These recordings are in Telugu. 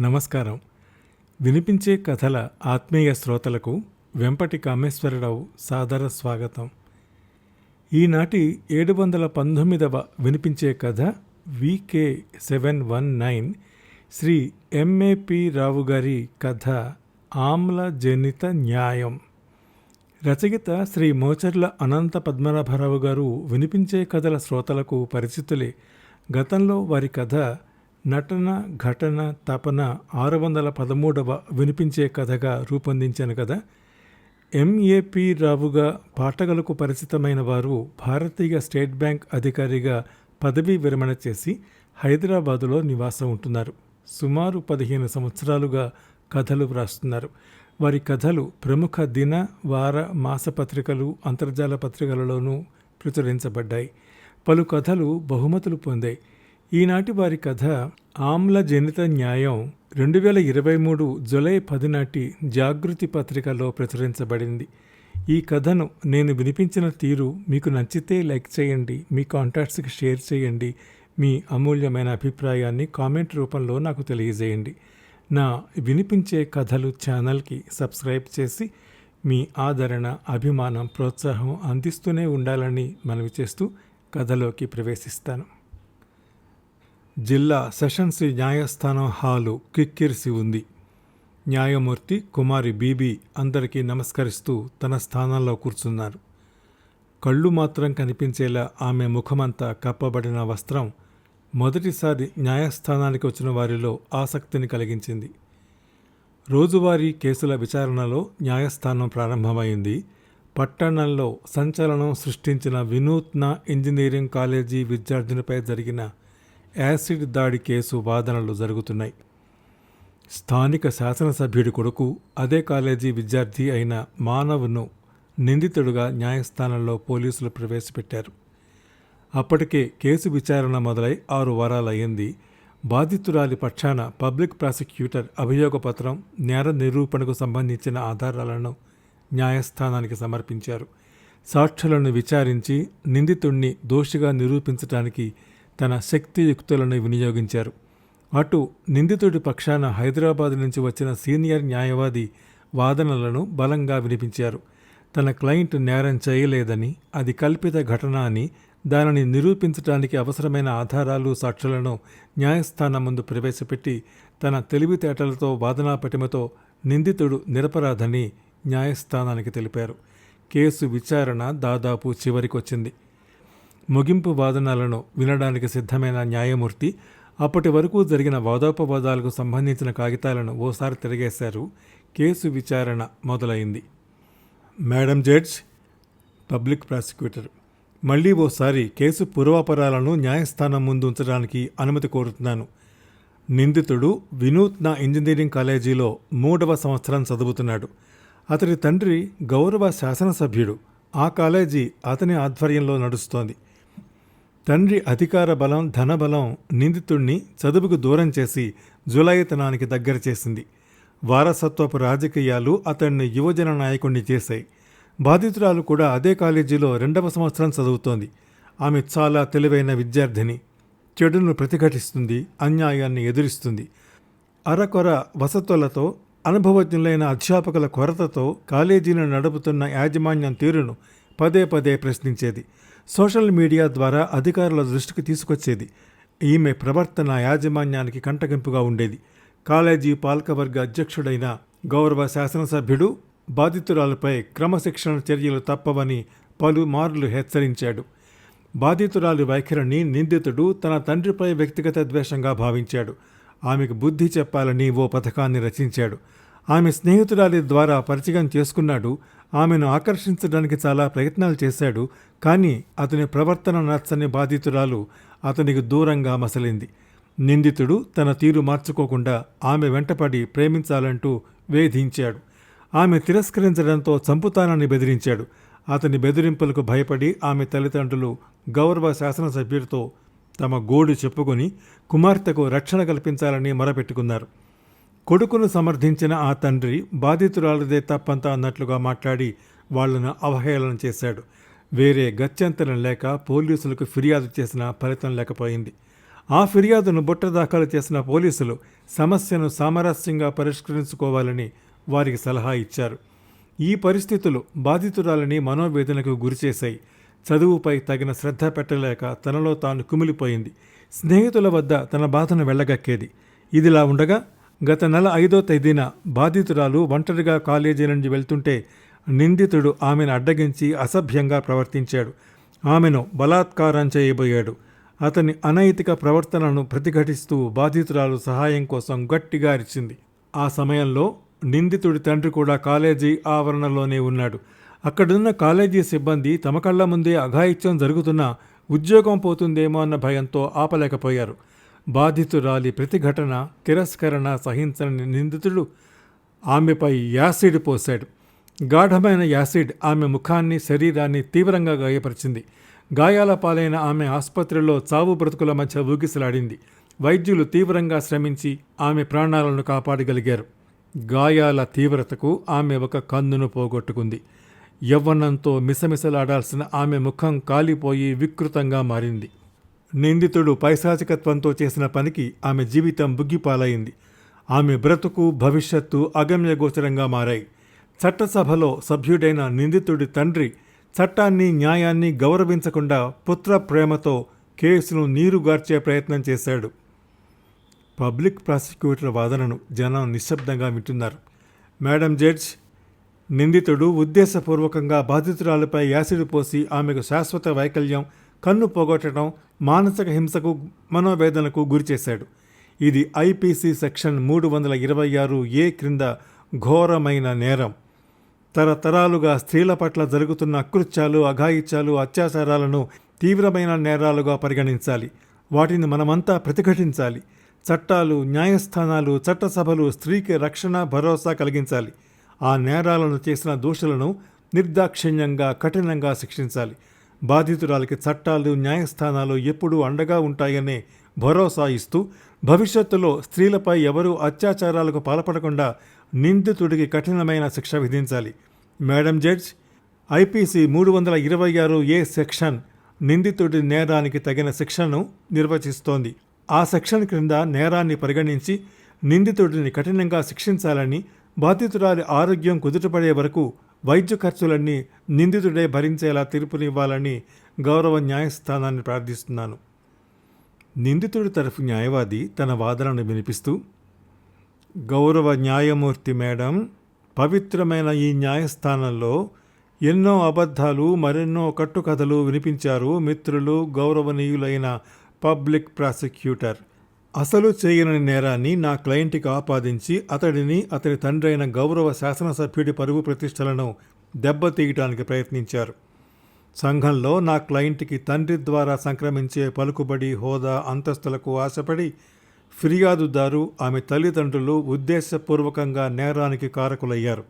నమస్కారం. వినిపించే కథల ఆత్మీయ శ్రోతలకు వెంపటి కామేశ్వరరావు సాదర స్వాగతం. ఈనాటి ఏడు వందల పంతొమ్మిదవ వినిపించే కథ V K seven one nine Shri M A P Rao గారి కథ ఆమ్ల జనిత న్యాయం. రచయిత శ్రీ మోచర్ల అనంత పద్మనాభరావు గారు వినిపించే కథల శ్రోతలకు పరిచితులే. గతంలో వారి కథ నటన ఘటన తపన ఆరు వందల పదమూడవ వినిపించే కథగా రూపొందించాను కదా. ఎంఏపి రావుగా పాఠకులకు పరిచితమైన వారు భారతీయ స్టేట్ బ్యాంక్ అధికారిగా పదవీ విరమణ చేసి హైదరాబాదులో నివాసం ఉంటున్నారు. సుమారు పదిహేను సంవత్సరాలుగా కథలు వ్రాస్తున్నారు. వారి కథలు ప్రముఖ దిన వార మాసపత్రికలు అంతర్జాల పత్రికలలోనూ ప్రచురించబడ్డాయి. పలు కథలు బహుమతులు పొందాయి. ఈనాటి వారి కథ ఆమ్ల జనిత న్యాయం రెండు వేల ఇరవై మూడు జులై పది నాటి జాగృతి పత్రికలో ప్రచురించబడింది. ఈ కథను నేను వినిపించిన తీరు మీకు నచ్చితే లైక్ చేయండి మీ కాంటాక్ట్స్కి షేర్ చేయండి మీ అమూల్యమైన అభిప్రాయాన్ని కామెంట్ రూపంలో నాకు తెలియజేయండి. నా వినిపించే కథలు ఛానల్కి సబ్స్క్రైబ్ చేసి మీ ఆదరణ అభిమానం ప్రోత్సాహం అందిస్తూనే ఉండాలని మనవి చేస్తూ కథలోకి ప్రవేశిస్తాను. జిల్లా సెషన్స్ న్యాయస్థానం హాలు కిక్కిరిసి ఉంది. న్యాయమూర్తి కుమారి బీబీ అందరికీ నమస్కరిస్తూ తన స్థానంలో కూర్చున్నారు. కళ్ళు మాత్రం కనిపించేలా ఆమె ముఖమంతా కప్పబడిన వస్త్రం మొదటిసారి న్యాయస్థానానికి వచ్చిన వారిలో ఆసక్తిని కలిగించింది. రోజువారీ కేసుల విచారణలో న్యాయస్థానం ప్రారంభమైంది. పట్టణంలో సంచలనం సృష్టించిన వినూత్న ఇంజనీరింగ్ కాలేజీ విద్యార్థినిపై జరిగిన యాసిడ్ దాడి కేసు వాదనలు జరుగుతున్నాయి. స్థానిక శాసనసభ్యుడి కొడుకు అదే కాలేజీ విద్యార్థి అయిన మానవ్ను నిందితుడుగా న్యాయస్థానంలో పోలీసులు ప్రవేశపెట్టారు. అప్పటికే కేసు విచారణ మొదలై ఆరు వారాలయ్యింది. బాధితురాలి పక్షాన పబ్లిక్ ప్రాసిక్యూటర్ అభియోగపత్రం నేర నిరూపణకు సంబంధించిన ఆధారాలను న్యాయస్థానానికి సమర్పించారు. సాక్షులను విచారించి నిందితుణ్ణి దోషిగా నిరూపించడానికి తన శక్తియుక్తులను వినియోగించారు. అటు నిందితుడి పక్షాన హైదరాబాద్ నుంచి వచ్చిన సీనియర్ న్యాయవాది వాదనలను బలంగా వినిపించారు. తన క్లయింట్ నేరం చేయలేదని అది కల్పిత ఘటన అని దానిని నిరూపించడానికి అవసరమైన ఆధారాలు సాక్షులను న్యాయస్థానం ముందు ప్రవేశపెట్టి తన తెలివితేటలతో వాదనా పటిమతో నిందితుడు నిరపరాధని న్యాయస్థానానికి తెలిపారు. కేసు విచారణ దాదాపు చివరికొచ్చింది. ముగింపు వాదనలను వినడానికి సిద్ధమైన న్యాయమూర్తి అప్పటి వరకు జరిగిన వాదోపవాదాలకు సంబంధించిన కాగితాలను ఓసారి తిరిగేశారు. కేసు విచారణ మొదలైంది. మేడం జడ్జ్ పబ్లిక్ ప్రాసిక్యూటర్ మళ్ళీ ఓసారి కేసు పూర్వాపరాలను న్యాయస్థానం ముందు ఉంచడానికి అనుమతి కోరుతున్నాను. నిందితుడు వినూత్న ఇంజనీరింగ్ కాలేజీలో మూడవ సంవత్సరం చదువుతున్నాడు. అతడి తండ్రి గౌరవ శాసనసభ్యుడు. ఆ కాలేజీ అతని ఆధ్వర్యంలో నడుస్తోంది. తండ్రి అధికార బలం ధనబలం నిందితుణ్ణి చదువుకు దూరం చేసి జులాయితనానికి దగ్గర చేసింది. వారసత్వపు రాజకీయాలు అతన్ని యువజన నాయకుణ్ణి చేశాయి. బాధితురాలు కూడా అదే కాలేజీలో రెండవ సంవత్సరం చదువుతోంది. ఆమె చాలా తెలివైన విద్యార్థిని. చెడును ప్రతిఘటిస్తుంది అన్యాయాన్ని ఎదురిస్తుంది. అరకొర వసతులతో అనుభవజ్ఞులైన అధ్యాపకుల కొరతతో కాలేజీని నడుపుతున్న యాజమాన్యం తీరును పదే పదే ప్రశ్నించేది. సోషల్ మీడియా ద్వారా అధికారుల దృష్టికి తీసుకొచ్చేది. ఈమె ప్రవర్తన యాజమాన్యానికి కంటగింపుగా ఉండేది. కాలేజీ పాలకవర్గ అధ్యక్షుడైన గౌరవ శాసనసభ్యుడు బాధితురాలపై క్రమశిక్షణ చర్యలు తప్పవని పలుమార్లు హెచ్చరించాడు. బాధితురాలి వైఖరిని నిందితుడు తన తండ్రిపై వ్యక్తిగత ద్వేషంగా భావించాడు. ఆమెకు బుద్ధి చెప్పాలని ఓ పథకాన్ని రచించాడు. ఆమె స్నేహితురాలి ద్వారా పరిచయం చేసుకున్నాడు ఆమెను ఆకర్షించడానికి చాలా ప్రయత్నాలు చేశాడు కానీ అతని ప్రవర్తన నచ్చని బాధితురాలు అతనికి దూరంగా మసలింది. నిందితుడు తన తీరు మార్చుకోకుండా ఆమె వెంటపడి ప్రేమించాలంటూ వేధించాడు. ఆమె తిరస్కరించడంతో చంపుతానని బెదిరించాడు. అతని బెదిరింపులకు భయపడి ఆమె తల్లిదండ్రులు గౌరవ శాసనసభ్యుడితో తమ గోడు చెప్పుకొని కుమార్తెకు రక్షణ కల్పించాలని మొరపెట్టుకున్నారు. కొడుకును సమర్థించిన ఆ తండ్రి బాధితురాలదే తప్పంతా అన్నట్లుగా మాట్లాడి వాళ్ళను అవహేళన చేశాడు. వేరే గత్యంతరం లేక పోలీసులకు ఫిర్యాదు చేసిన ఫలితం లేకపోయింది. ఆ ఫిర్యాదును బుట్ట దాఖలు చేసిన పోలీసులు సమస్యను సామరస్యంగా పరిష్కరించుకోవాలని వారికి సలహా ఇచ్చారు. ఈ పరిస్థితులు బాధితురాలని మనోవేదనకు గురిచేశాయి చదువుపై తగిన శ్రద్ధ పెట్టలేక తనలో తాను కుమిలిపోయింది. స్నేహితుల వద్ద తన బాధను వెళ్ళగక్కేది ఇదిలా ఉండగా గత నెల ఐదో తేదీన బాధితురాలు ఒంటరిగా కాలేజీ నుండి వెళ్తుంటే నిందితుడు ఆమెను అడ్డగించి అసభ్యంగా ప్రవర్తించాడు. ఆమెను బలాత్కారం చేయబోయాడు. అతని అనైతిక ప్రవర్తనను ప్రతిఘటిస్తూ బాధితురాలు సహాయం కోసం గట్టిగా అరిచింది. ఆ సమయంలో నిందితుడి తండ్రి కూడా కాలేజీ ఆవరణలోనే ఉన్నాడు. అక్కడున్న కాలేజీ సిబ్బంది తమ కళ్ళ ముందే అఘాయిత్యం జరుగుతున్నా ఉద్యోగం పోతుందేమో అన్న భయంతో ఆపలేకపోయారు. బాధితురాలి ప్రతిఘటన తిరస్కరణ సహించని నిందితుడు ఆమెపై యాసిడ్ పోశాడు. గాఢమైన యాసిడ్ ఆమె ముఖాన్ని శరీరాన్ని తీవ్రంగా గాయపరిచింది. గాయాల పాలైన ఆమె ఆసుపత్రిలో చావు బ్రతుకుల మధ్య ఊగిసలాడింది. వైద్యులు తీవ్రంగా శ్రమించి ఆమె ప్రాణాలను కాపాడగలిగారు. గాయాల తీవ్రతకు ఆమె ఒక కన్నును పోగొట్టుకుంది. యవ్వనంతో మిసమిసలాడాల్సిన ఆమె ముఖం కాలిపోయి వికృతంగా మారింది. నిందితుడు పైశాచికత్వంతో చేసిన పనికి ఆమె జీవితం బుగ్గిపాలైంది. ఆమె బ్రతుకు భవిష్యత్తు అగమ్యగోచరంగా మారాయి. చట్టసభలో సభ్యుడైన నిందితుడి తండ్రి చట్టాన్ని న్యాయాన్ని గౌరవించకుండా పుత్ర ప్రేమతో కేసును నీరుగార్చే ప్రయత్నం చేశాడు. పబ్లిక్ ప్రాసిక్యూటర్ వాదనను జనం నిశ్శబ్దంగా వింటున్నారు. మేడం జడ్జ్ నిందితుడు ఉద్దేశపూర్వకంగా బాధితురాలపై యాసిడ్ పోసి ఆమెకు శాశ్వత వైకల్యం కన్ను పోగొట్టడం మానసిక హింసకు మనోవేదనకు గురిచేశాడు ఇది ఐపీసీ సెక్షన్ మూడు వందల ఇరవై ఆరు ఏ క్రింద ఘోరమైన నేరం. తరతరాలుగా స్త్రీల పట్ల జరుగుతున్న అకృత్యాలు అఘాయిత్యాలు అత్యాచారాలను తీవ్రమైన నేరాలుగా పరిగణించాలి. వాటిని మనమంతా ప్రతిఘటించాలి. చట్టాలు న్యాయస్థానాలు చట్టసభలు స్త్రీకి రక్షణ భరోసా కలిగించాలి. ఆ నేరాలను చేసిన దోషులను నిర్దాక్షిణ్యంగా కఠినంగా శిక్షించాలి. బాధితురాలకి చట్టాలు న్యాయస్థానాలు ఎప్పుడూ అండగా ఉంటాయనే భరోసా ఇస్తూ భవిష్యత్తులో స్త్రీలపై ఎవరూ అత్యాచారాలకు పాల్పడకుండా నిందితుడికి కఠినమైన శిక్ష విధించాలి. మేడం జడ్జ్ ఐపీసీ మూడు వందల ఇరవై ఆరు ఏ సెక్షన్ నిందితుడి నేరానికి తగిన శిక్షను నిర్వచిస్తోంది. ఆ సెక్షన్ క్రింద నేరాన్ని పరిగణించి నిందితుడిని కఠినంగా శిక్షించాలని బాధితురాలి ఆరోగ్యం కుదుటపడే వరకు వైద్య ఖర్చులన్నీ నిందితుడే భరించేలా తీర్పునివ్వాలని గౌరవ న్యాయస్థానాన్ని ప్రార్థిస్తున్నాను. నిందితుడి తరఫు న్యాయవాది తన వాదనను వినిపిస్తూ గౌరవ న్యాయమూర్తి మేడం పవిత్రమైన ఈ న్యాయస్థానంలో ఎన్నో అబద్ధాలు మరెన్నో కట్టుకథలు వినిపించారు మిత్రులు గౌరవనీయులైన పబ్లిక్ ప్రాసిక్యూటర్. అసలు చేయని నేరాన్ని నా క్లయింట్కి ఆపాదించి అతడిని అతని తండ్రైన గౌరవ శాసనసభ్యుడి పరువు ప్రతిష్టలను దెబ్బతీయటానికి ప్రయత్నించారు. సంఘంలో నా క్లయింట్కి తండ్రి ద్వారా సంక్రమించే పలుకుబడి హోదా అంతస్తులకు ఆశపడి ఫిర్యాదుదారు ఆమె తల్లిదండ్రులు ఉద్దేశపూర్వకంగా నేరానికి కారకులయ్యారు.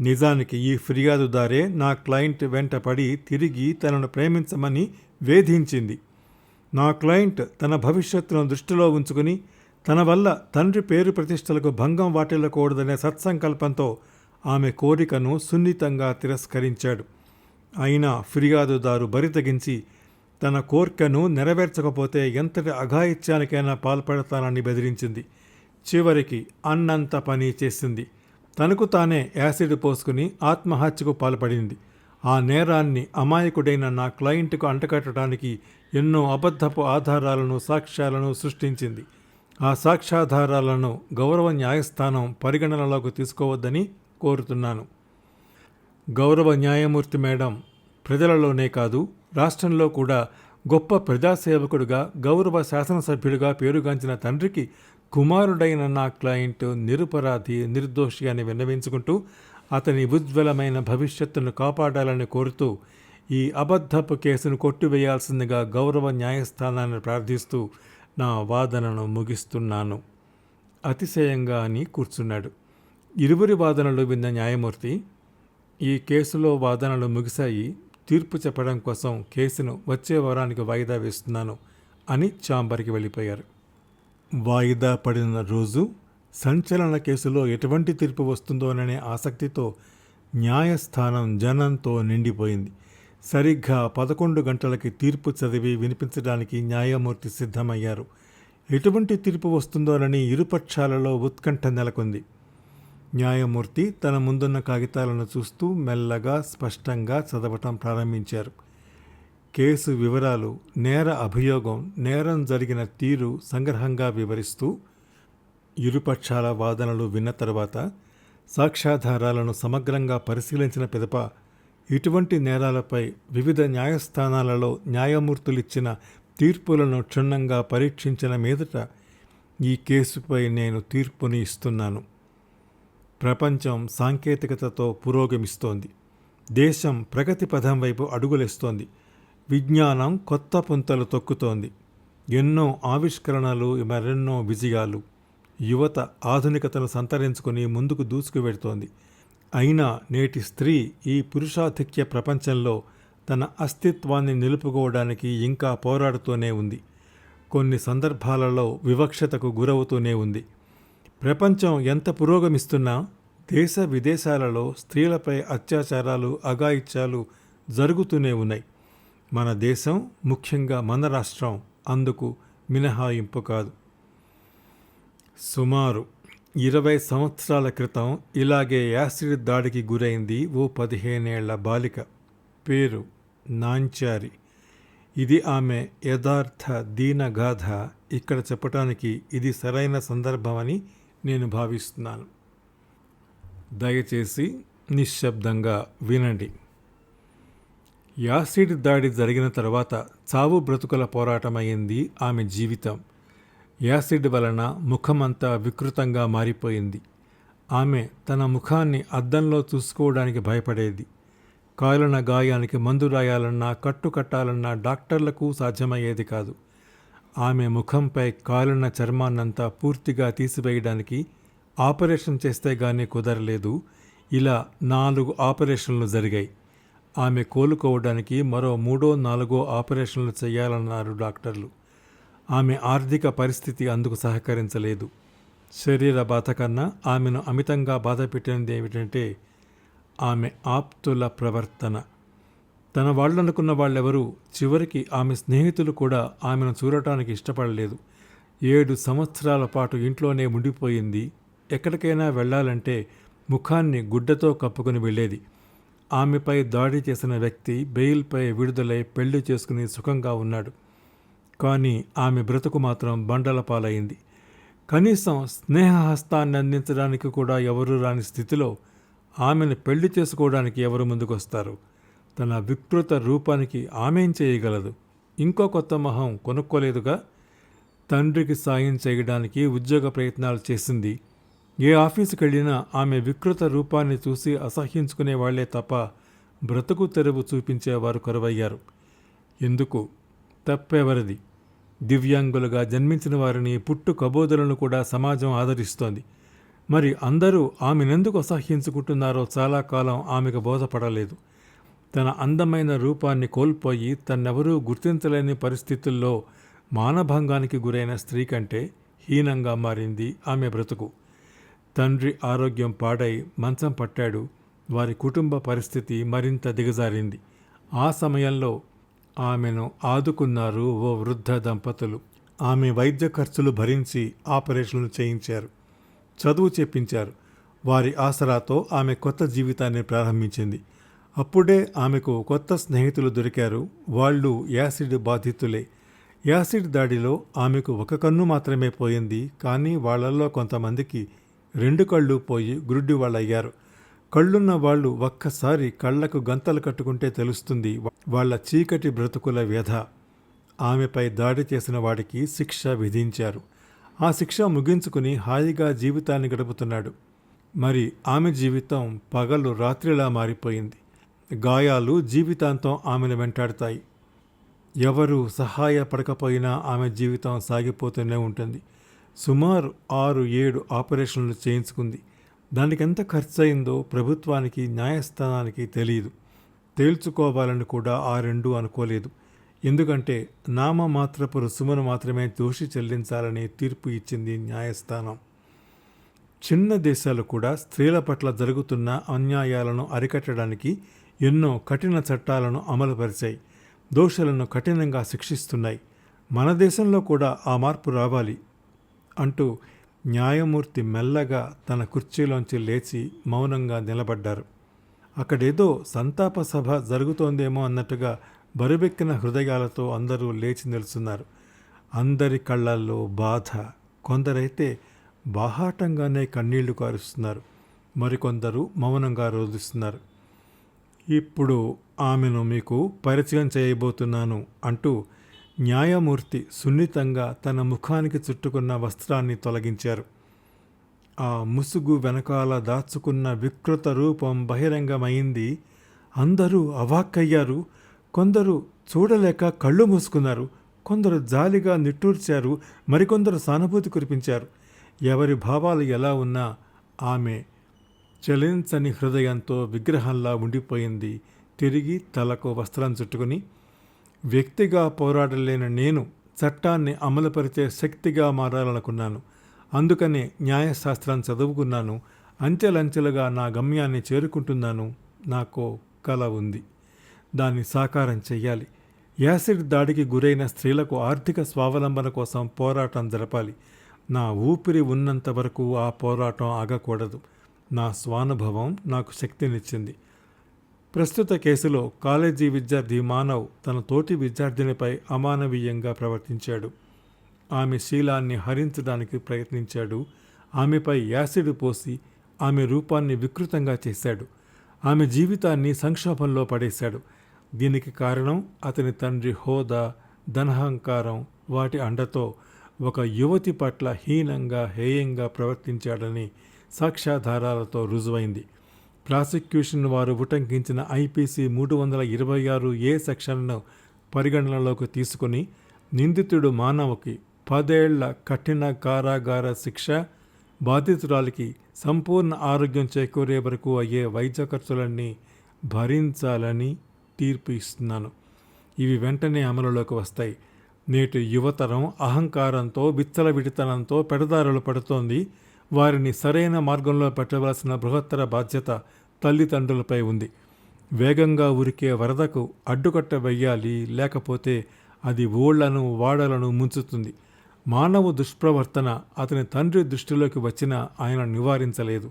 నిజానికి ఈ ఫిర్యాదుదారే నా క్లయింట్ వెంట పడి తిరిగి తనను ప్రేమించమని వేధించింది. నా క్లయింట్ తన భవిష్యత్తును దృష్టిలో ఉంచుకుని తన వల్ల తండ్రి పేరు ప్రతిష్టలకు భంగం వాటిల్లకూడదనే సత్సంకల్పంతో ఆమె కోరికను సున్నితంగా తిరస్కరించాడు. అయినా ఫిర్యాదుదారు బరితగించి తన కోర్కెను నెరవేర్చకపోతే ఎంతటి అఘాయిత్యానికైనా పాల్పడతానని బెదిరించింది. చివరికి అన్నంత పని చేసింది. తనకు తానే యాసిడ్ పోసుకుని ఆత్మహత్యకు పాల్పడింది. ఆ నేరాన్ని అమాయకుడైన నా క్లయింట్కు అంటకట్టడానికి ఎన్నో అబద్ధపు ఆధారాలను సాక్ష్యాలను సృష్టించింది. ఆ సాక్ష్యాధారాలను గౌరవ న్యాయస్థానం పరిగణనలోకి తీసుకోవద్దని కోరుతున్నాను. గౌరవ న్యాయమూర్తి మేడం ప్రజలలోనే కాదు రాష్ట్రంలో కూడా గొప్ప ప్రజాసేవకుడుగా గౌరవ శాసనసభ్యుడిగా పేరుగాంచిన తండ్రికి కుమారుడైన నా క్లయింట్ నిరుపరాధి నిర్దోషి అని విన్నవించుకుంటూ అతని ఉజ్వలమైన భవిష్యత్తును కాపాడాలని కోరుతూ ఈ అబద్ధపు కేసును కొట్టివేయాల్సిందిగా గౌరవ న్యాయస్థానాన్ని ప్రార్థిస్తూ నా వాదనను ముగిస్తున్నాను. అతిశయంగా అని కూర్చున్నాడు. ఇరువురి వాదనలు విన్న న్యాయమూర్తి ఈ కేసులో వాదనలు ముగిశాయి తీర్పు చెప్పడం కోసం కేసును వచ్చే వారానికి వాయిదా వేస్తున్నాను అని చాంబర్కి వెళ్ళిపోయారు. వాయిదా పడిన రోజు సంచలన కేసులో ఎటువంటి తీర్పు వస్తుందోననే ఆసక్తితో న్యాయస్థానం జనంతో నిండిపోయింది. సరిగ్గా పదకొండు గంటలకి తీర్పు చదివి వినిపించడానికి న్యాయమూర్తి సిద్ధమయ్యారు. ఎటువంటి తీర్పు వస్తుందోనని ఇరుపక్షాలలో ఉత్కంఠ నెలకొంది. న్యాయమూర్తి తన ముందున్న కాగితాలను చూస్తూ మెల్లగా స్పష్టంగా చదవటం ప్రారంభించారు. కేసు వివరాలు నేర అభియోగం నేరం జరిగిన తీరు సంగ్రహంగా వివరిస్తూ ఇరుపక్షాల వాదనలు విన్న తర్వాత సాక్ష్యాధారాలను సమగ్రంగా పరిశీలించిన పిదప ఇటువంటి నేరాలపై వివిధ న్యాయస్థానాలలో న్యాయమూర్తులిచ్చిన తీర్పులను క్షుణ్ణంగా పరీక్షించిన మీదట ఈ కేసుపై నేను తీర్పుని ఇస్తున్నాను. ప్రపంచం సాంకేతికతతో పురోగమిస్తోంది. దేశం ప్రగతి పథం వైపు అడుగులేస్తోంది. విజ్ఞానం కొత్త పుంతలు తొక్కుతోంది. ఎన్నో ఆవిష్కరణలు మరెన్నో విజయాలు. యువత ఆధునికతను సంతరించుకొని ముందుకు దూసుకు వెడుతోంది అయినా నేటి స్త్రీ ఈ పురుషాధిక్య ప్రపంచంలో తన అస్తిత్వాన్ని నిలుపుకోవడానికి ఇంకా పోరాడుతూనే ఉంది. కొన్ని సందర్భాలలో వివక్షతకు గురవుతూనే ఉంది. ప్రపంచం ఎంత పురోగమిస్తున్నా దేశ విదేశాలలో స్త్రీలపై అత్యాచారాలు అఘాయిత్యాలు జరుగుతూనే ఉన్నాయి. మన దేశం ముఖ్యంగా మన రాష్ట్రం అందుకు మినహాయింపు కాదు. సుమారు ఇరవై సంవత్సరాల క్రితం ఇలాగే యాసిడ్ దాడికి గురైంది ఓ పదిహేనేళ్ళ బాలిక. పేరు నాంచారి. ఇది ఆమె యథార్థ దీనగాథ ఇక్కడ చెప్పటానికి ఇది సరైన సందర్భమని నేను భావిస్తున్నాను. దయచేసి నిశ్శబ్దంగా వినండి. యాసిడ్ దాడి జరిగిన తర్వాత చావు బ్రతుకుల పోరాటమైంది ఆమె జీవితం. యాసిడ్ వలన ముఖమంతా వికృతంగా మారిపోయింది. ఆమె తన ముఖాన్ని అద్దంలో చూసుకోవడానికి భయపడేది. కాలిన గాయానికి మందు రాయాలన్నా కట్టు కట్టాలన్నా డాక్టర్లకు సాధ్యమయ్యేది కాదు. ఆమె ముఖంపై కాలిన చర్మాన్నంతా పూర్తిగా తీసివేయడానికి ఆపరేషన్ చేస్తే గానీ కుదరలేదు. ఇలా నాలుగు ఆపరేషన్లు జరిగాయి. ఆమె కోలుకోవడానికి మరో మూడో నాలుగో ఆపరేషన్లు చేయాలన్నారు డాక్టర్లు. ఆమె ఆర్థిక పరిస్థితి అందుకు సహకరించలేదు. శరీర బాధ కన్నా ఆమెను అమితంగా బాధ పెట్టినది ఏమిటంటే ఆమె ఆప్తుల ప్రవర్తన. తన వాళ్ళనుకున్న వాళ్ళెవరూ చివరికి ఆమె స్నేహితులు కూడా ఆమెను చూడటానికి ఇష్టపడలేదు. ఏడు సంవత్సరాల పాటు ఇంట్లోనే ఉండిపోయింది. ఎక్కడికైనా వెళ్ళాలంటే ముఖాన్ని గుడ్డతో కప్పుకొని వెళ్ళేది. ఆమెపై దాడి చేసిన వ్యక్తి బెయిల్పై విడుదలై పెళ్ళి చేసుకుని సుఖంగా ఉన్నాడు. కానీ ఆమె బ్రతుకు మాత్రం బండల పాలైంది. కనీసం స్నేహహస్తాన్ని అందించడానికి కూడా ఎవరు రాని స్థితిలో ఆమెను పెళ్ళి చేసుకోవడానికి ఎవరు ముందుకొస్తారు? తన వికృత రూపానికి ఆమెం చేయగలదు? ఇంకో కొత్త మొహం కొనుక్కోలేదుగా? తండ్రికి సాయం చేయడానికి ఉద్యోగ ప్రయత్నాలు చేసింది. ఏ ఆఫీసుకి వెళ్ళినా ఆమె వికృత రూపాన్ని చూసి అసహ్యించుకునే వాళ్ళే తప్ప బ్రతుకు తెరువు చూపించేవారు కరువయ్యారు. ఎందుకు? తప్పెవరిది? దివ్యాంగులుగా జన్మించిన వారిని పుట్టు కబోదులను కూడా సమాజం ఆదరిస్తోంది. మరి అందరూ ఆమెనెందుకు అసహ్యించుకుంటున్నారో చాలా కాలం ఆమెకు బోధపడలేదు. తన అందమైన రూపాన్ని కోల్పోయి తన్నెవరూ గుర్తించలేని పరిస్థితుల్లో మానభంగానికి గురైన స్త్రీ కంటే హీనంగా మారింది ఆమె బ్రతుకు. తండ్రి ఆరోగ్యం పాడై మంచం పట్టాడు. వారి కుటుంబ పరిస్థితి మరింత దిగజారింది. ఆ సమయంలో ఆమెను ఆదుకున్నారు ఓ వృద్ధ దంపతులు. ఆమె వైద్య ఖర్చులు భరించి ఆపరేషన్లు చేయించారు. చదువు చెప్పించారు. వారి ఆసరాతో ఆమె కొత్త జీవితాన్ని ప్రారంభించింది. అప్పుడే ఆమెకు కొత్త స్నేహితులు దొరికారు. వాళ్ళు యాసిడ్ బాధితులే. యాసిడ్ దాడిలో ఆమెకు ఒక కన్ను మాత్రమే పోయింది. కానీ వాళ్ళల్లో కొంతమందికి రెండు కళ్ళు పోయి గురుడ్డి వాళ్ళయ్యారు కళ్ళున్న వాళ్ళు ఒక్కసారి కళ్ళకు గంతలు కట్టుకుంటే తెలుస్తుంది వాళ్ళ చీకటి బ్రతుకుల వ్యధ. ఆమెపై దాడి చేసిన వాడికి శిక్ష విధించారు. ఆ శిక్ష ముగించుకుని హాయిగా జీవితాన్ని గడుపుతున్నాడు. మరి ఆమె జీవితం పగలు రాత్రిలా మారిపోయింది. గాయాలు జీవితాంతం ఆమెను వెంటాడతాయి. ఎవరు సహాయపడకపోయినా ఆమె జీవితం సాగిపోతూనే ఉంటుంది. సుమారు ఆరు ఏడు ఆపరేషన్లు చేయించుకుంది. దానికి ఎంత ఖర్చు అయిందో ప్రభుత్వానికి న్యాయస్థానానికి తెలియదు తేల్చుకోవాలని కూడా ఆ రెండు అనుకోలేదు. ఎందుకంటే నామమాత్రపు రుసుమును మాత్రమే దోషి చెల్లించాలని తీర్పు ఇచ్చింది న్యాయస్థానం. చిన్న దేశాలు కూడా స్త్రీల పట్ల జరుగుతున్న అన్యాయాలను అరికట్టడానికి ఎన్నో కఠిన చట్టాలను అమలుపరిచాయి. దోషులను కఠినంగా శిక్షిస్తున్నాయి. మన దేశంలో కూడా ఆ మార్పు రావాలి అంటూ న్యాయమూర్తి మెల్లగా తన కుర్చీలోంచి లేచి మౌనంగా నిలబడ్డారు. అక్కడేదో సంతాప సభ జరుగుతోందేమో అన్నట్టుగా బరుబెక్కిన హృదయాలతో అందరూ లేచి నిలుచున్నారు. అందరి కళ్ళల్లో బాధ. కొందరైతే బాహాటంగానే కన్నీళ్ళు కారుస్తున్నారు. మరికొందరు మౌనంగా రోధిస్తున్నారు. ఇప్పుడు ఆమెను మీకు పరిచయం చేయబోతున్నాను అంటూ న్యాయమూర్తి సున్నితంగా తన ముఖానికి చుట్టుకున్న వస్త్రాన్ని తొలగించారు. ఆ ముసుగు వెనకాల దాచుకున్న వికృత రూపం బహిరంగమైంది. అందరూ అవాక్కయ్యారు. కొందరు చూడలేక కళ్ళు మూసుకున్నారు. కొందరు జాలిగా నిట్టూర్చారు. మరికొందరు సానుభూతి కురిపించారు. ఎవరి భావాలు ఎలా ఉన్నా ఆమె చలించని హృదయంతో విగ్రహంలా ఉండిపోయింది. తిరిగి తలకు వస్త్రం చుట్టుకుని వ్యక్తిగా పోరాడలేని నేను చట్టాన్ని అమలుపరిచే శక్తిగా మారాలనుకున్నాను. అందుకనే న్యాయశాస్త్రం చదువుకున్నాను. అంచెలంచెలుగా నా గమ్యాన్ని చేరుకుంటున్నాను. నాకు కల ఉంది. దాన్ని సాకారం చెయ్యాలి. యాసిడ్ దాడికి గురైన స్త్రీలకు ఆర్థిక స్వావలంబన కోసం పోరాటం జరపాలి. నా ఊపిరి ఉన్నంత వరకు ఆ పోరాటం ఆగకూడదు. నా స్వానుభవం నాకు శక్తినిచ్చింది. ప్రస్తుత కేసులో కాలేజీ విద్యార్థి మానవ్ తన తోటి విద్యార్థినిపై అమానవీయంగా ప్రవర్తించాడు. ఆమె శీలాన్ని హరించడానికి ప్రయత్నించాడు. ఆమెపై యాసిడ్ పోసి ఆమె రూపాన్ని వికృతంగా చేశాడు. ఆమె జీవితాన్ని సంక్షోభంలో పడేశాడు. దీనికి కారణం అతని తండ్రి హోదా ధనహంకారం వాటి అండతో ఒక యువతి పట్ల హీనంగా హేయంగా ప్రవర్తించాడని సాక్ష్యాధారాలతో రుజువైంది. ప్రాసిక్యూషన్ వారు ఉటంకించిన ఐపీసీ మూడు వందల ఇరవై ఆరు ఏ సెక్షన్ను పరిగణనలోకి తీసుకుని నిందితుడు మానవకి పదేళ్ళ కఠిన కారాగార శిక్ష బాధితురాలికి సంపూర్ణ ఆరోగ్యం చేకూరే వరకు అయ్యే వైద్య ఖర్చులన్నీ భరించాలని తీర్పు ఇస్తున్నాను. ఇవి వెంటనే అమలులోకి వస్తాయి. నేటి యువతరం అహంకారంతో విచ్చలవిడితనంతో పెడదారులు పడుతోంది. వారిని సరైన మార్గంలో పెట్టవలసిన బృహత్తర బాధ్యత తల్లిదండ్రులపై ఉంది. వేగంగా ఉరికే వరదకు అడ్డుకట్ట వెయ్యాలి లేకపోతే అది ఓళ్ళను వాడలను ముంచుతుంది. మానవ దుష్ప్రవర్తన అతని తండ్రి దృష్టిలోకి వచ్చినా ఆయన నివారించలేదు.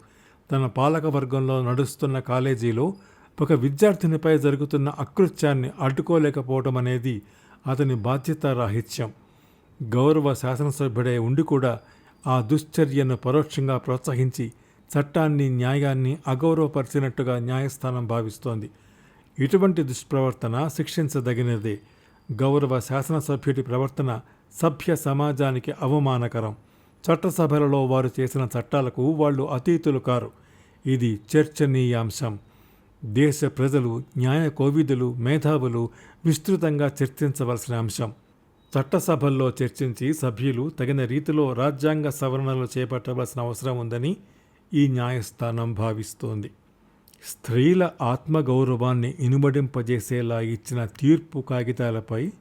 తన పాలకవర్గంలో నడుస్తున్న కాలేజీలో ఒక విద్యార్థినిపై జరుగుతున్న అకృత్యాన్ని అడ్డుకోలేకపోవడం అనేది అతని బాధ్యతారాహిత్యం. గౌరవ శాసనసభ్యుడే ఉండి కూడా ఆ దుశ్చర్యను పరోక్షంగా ప్రోత్సహించి చట్టాన్ని న్యాయాన్ని అగౌరవపరిచినట్టుగా న్యాయస్థానం భావిస్తోంది. ఇటువంటి దుష్ప్రవర్తన శిక్షించదగినదే. గౌరవ శాసనసభ్యుడి ప్రవర్తన సభ్య సమాజానికి అవమానకరం. చట్టసభలలో వారు చేసిన చట్టాలకు వాళ్ళు అతీతులు కారు. ఇది చర్చనీయాంశం. దేశ ప్రజలు న్యాయ కోవిదులు మేధావులు విస్తృతంగా చర్చించవలసిన అంశం. చట్టసభల్లో చర్చించి సభ్యులు తగిన రీతిలో రాజ్యాంగ సవరణలు చేపట్టవలసిన అవసరం ఉందని ఈ న్యాయస్థానం భావిస్తోంది. స్త్రీల ఆత్మగౌరవాన్ని ఇనుమడింపజేసేలా ఇచ్చిన తీర్పు కాగితాలపై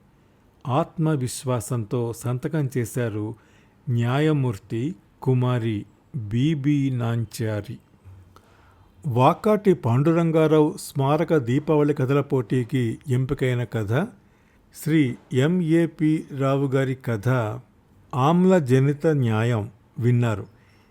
ఆత్మవిశ్వాసంతో సంతకం చేశారు న్యాయమూర్తి కుమారి బీబీ నాంచారి. వాకాటి పాండురంగారావు స్మారక దీపావళి కథల పోటీకి ఎంపికైన కథ శ్రీ ఎంఏపి రావు గారి కథ ఆమ్లజనిత న్యాయం విన్నారు.